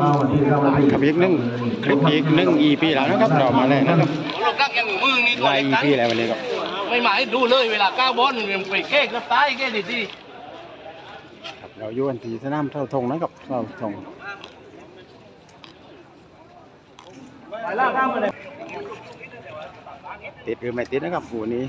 ครับอีกหนึ่งคลิปอีกหนึ่ง EP แล้วนะครับเรามาเลยนะครับลงรักยังหนูมือนี่ตัวไล่เล็ก EP แล้ววันนี้ครับไม่หมายดูเลยเวลาก้าวบอลไปเก้กับตายเก้ดีดีครับเราอยู่กันที่สนามเท่าทงนะครับเท่าทงไปล่าข้ามมาเลยติดหรือไม่ติดนะครับหูนี้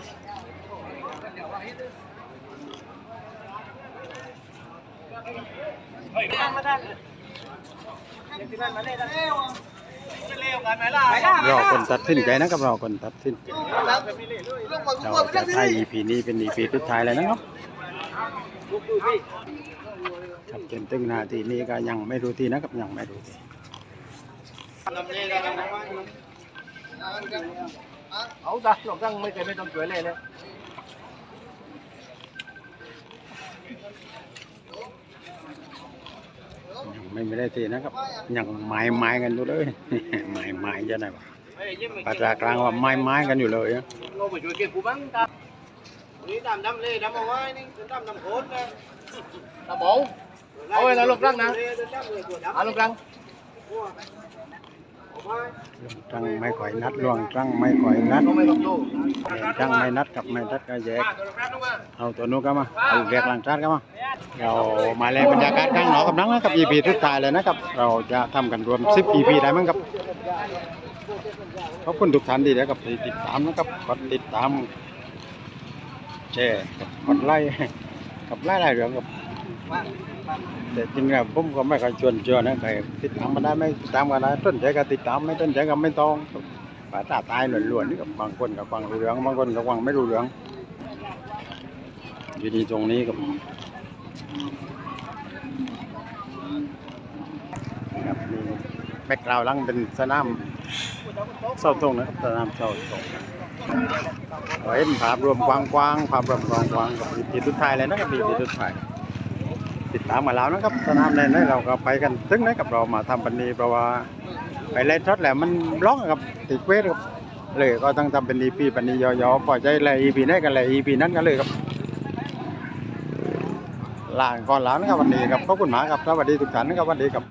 รอคนตัดสินใจนะครับรอคนตัดสินใจเราจะถ่าย EP นี้เป็น EP สุดท้ายเลยนะครับครับจนถึงนาทีนี้ก็ยังไม่รู้ทีนะครับยังไม่รู้ทีเอาจ้ะลงรักไม่เคยไม่ต้องช่วยเลยเนี่ย ยัง ไม่ไม่ได้ทีนะครับยังไม้ไม้กันอยู่เลยไม้ไม้จะไหนวะภาษากลางว่าไม้ไม้กันอยู่เลยอะเราไปช่วยเก็บกูบ้างตานี่ดำดำเลยดำเอาไว้นี่ดำดำโคตรเลยตาบงเอาไว้แล้วลงรักนะเอาลงรักลวงตั้งไม่ก่อยนัดลวงตั้งไม่ก่อยนัดเราไม่ลงตู้ตั้งไม่นัดกับไม่นัดก็แยกเอาตัวนู้นก็มาเอาเรียกหลังชาติก็มา เรามาแลบรรยากาศข้างนอกกับนังนะครับ EP ทุกทายเลยนะครับ เราจะทำกันรวม 10 EP ได้มั้งครับขอบคุณทุกท่านที่ได้กับที่ติดตามนะครับกดติดตามแชร์กดไลค์กับไล่ไล่เรื่องกับแต่จริงๆผมก็ไม่ค่อยชวนชื่อนะใครติดตามมาได้ไม่ติดตามกันได้ต้นใจก็ติดตามไม่ต้นใจก็ไม่ต้องภาษาตายล้วนๆนี่กับบางคนกับฟังรู้เรื่องบางคนกับฟังไม่รู้เรื่องอยู่ดีตรงนี้กับ ครับนี่แบ็กกราวด์ลังเป็นสนามเสาตรงนะครับสนามเสาตรงเห็นภาพรวมกว้างๆภาพรวมกว้างๆกับปีสุดท้ายเลยนะครับปีสุดท้ายติดตามมาแล้วนะครับสนามในนี้เราก็ไปกันถึงนะครับเรามาทำปันนี้เพราะว่าไปเล่นช็อตแหละมันร้องครับติดเวทครับเลยก็ต้องทำเป็น EP ปันนี้ย่อๆพอยใจเลย EP นี้กันเลย EP นั้นกันเลยครับ ลาก่อนแล้วนะครับวันนี้ครับขอบคุณมากครับสวัสดีทุกท่านนะครับวัสดีครับ